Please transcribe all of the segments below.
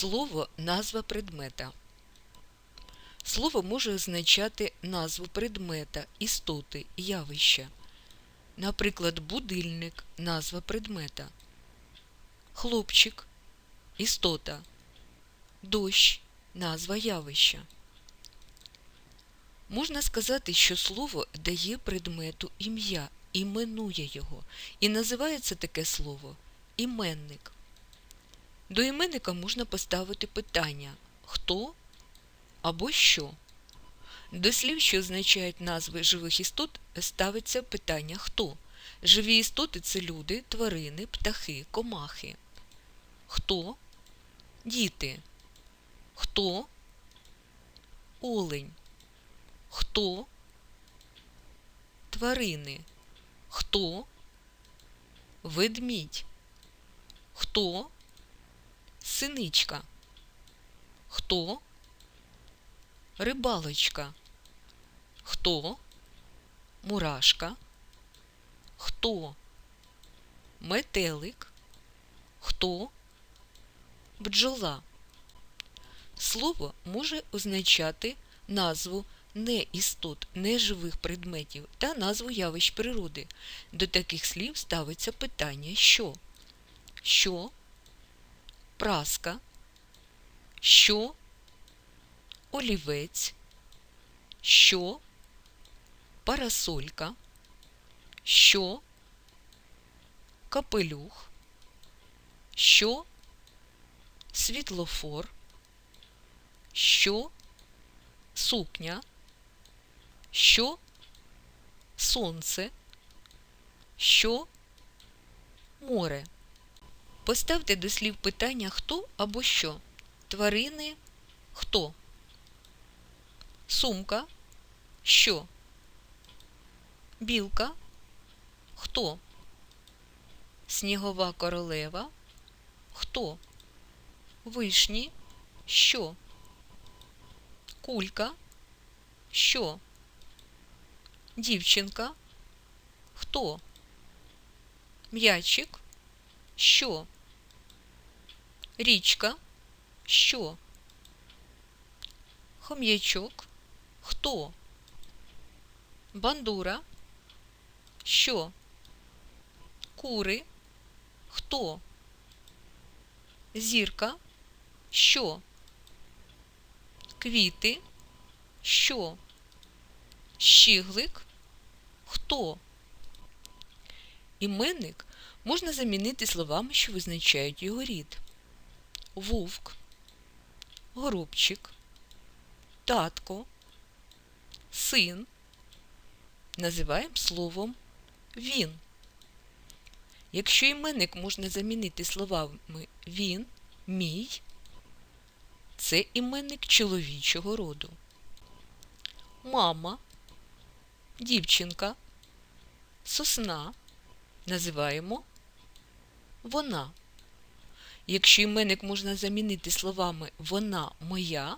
Слово назва предмета. Слово може означати назву предмета, істоти, явища. Наприклад, будильник назва предмета. Хлопчик істота. Дощ назва явища. Можна сказати, що слово дає предмету ім'я, іменує його, і називається таке слово іменник. До іменника можна поставити питання хто або що. До слів, що означають назви живих істот, ставиться питання хто. Живі істоти це люди, тварини, птахи, комахи. Хто? Діти. Хто? Олень. Хто? Тварини. Хто? Ведмідь. Хто? Синичка. Хто? Рибалочка. Хто? Мурашка. Хто? Метелик. Хто? Бджола. Слово може означати назву неістот, неживих предметів та назву явищ природи. До таких слів ставиться питання що? Що? Праска? Що? Олівець? Що? Парасолька? Що? Капелюх? Що? Світлофор? Що? Сукня? Що? Сонце? Що? Море. Поставте до слів питання хто або що. Тварини хто? Сумка що? Білка хто? Снігова королева хто? Вишні що? Кулька що? Дівчинка хто? М'ячик що? Річка що? Хом'ячок хто? Бандура що? Кури хто? Зірка що? Квіти що? Щіглик хто? Іменник можна замінити словами, що визначають його рід. Вовк, горобчик, татко, син. Називаємо словом він. Якщо іменник можна замінити словами він, мій, це іменник чоловічого роду. Мама, дівчинка, сосна називаємо вона. Якщо іменник можна замінити словами вона моя,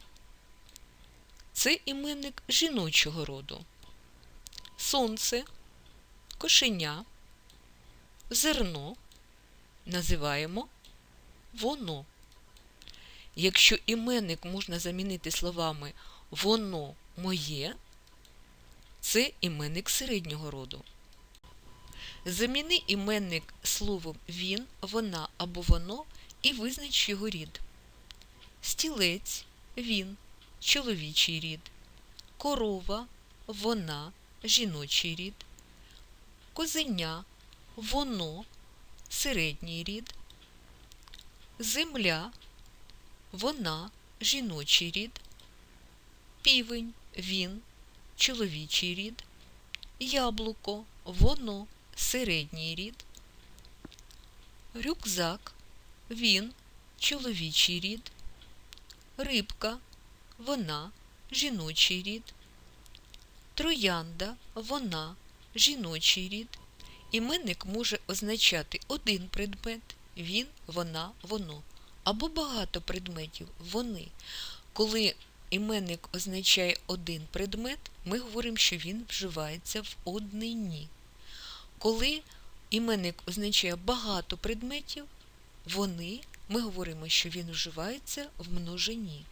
це іменник жіночого роду. Сонце, кошеня, зерно називаємо воно. Якщо іменник можна замінити словами воно моє, це іменник середнього роду. Заміни іменник словом він, вона або воно і визнач його рід. Стілець він, чоловічий рід, корова, вона, жіночий рід, козеня, воно, середній рід, земля, вона, жіночий рід, півень, він, чоловічий рід, яблуко, воно, середній рід, рюкзак, він, чоловічий рід, рибка, вона, жіночий рід, троянда, вона, жіночий рід. Іменник може означати один предмет, він, вона, воно, або багато предметів, вони. Коли іменник означає один предмет, ми говоримо, що він вживається в однині. Коли іменник означає багато предметів, вони ми говоримо, що він вживається в множині.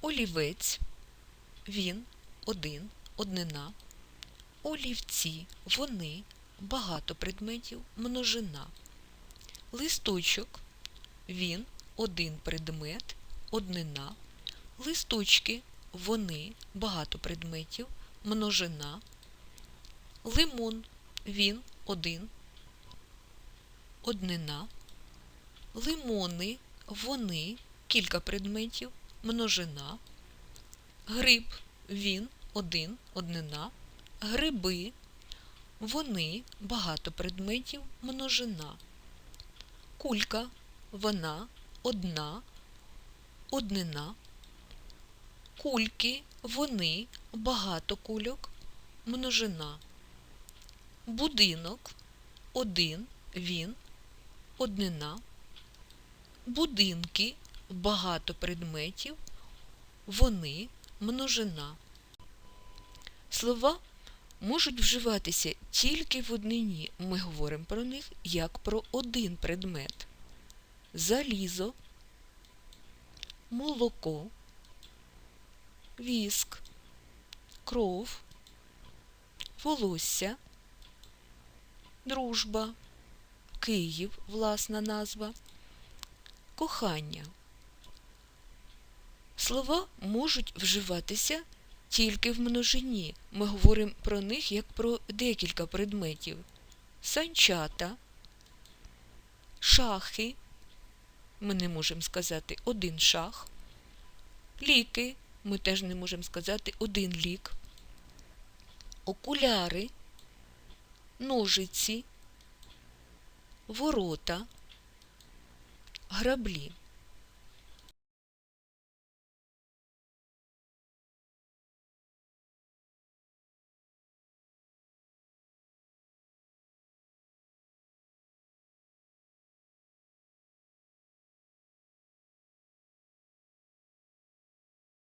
Олівець, він, один, однина. Олівці, вони, багато предметів, множина. Листочок, він, один предмет, однина. Листочки, вони, багато предметів, множина. Лимон, він, один, однина. Лимони, вони, кілька предметів, множина. Гриб, він, один, однина. Гриби, вони, багато предметів, множина. Кулька, вона, одна, однина. Кульки, вони, багато кульок, множина. Будинок, один, він, однина. Будинки, багато предметів, вони, множина. Слова можуть вживатися тільки в однині. Ми говоримо про них як про один предмет. Залізо, молоко, віск, кров, волосся, дружба, Київ, власна назва, кохання. Слова можуть вживатися тільки в множині. Ми говоримо про них як про декілька предметів. Санчата, шахи. Ми не можемо сказати один шах. Ліки. Ми теж не можемо сказати один лік. Окуляри, ножиці, ворота, граблі.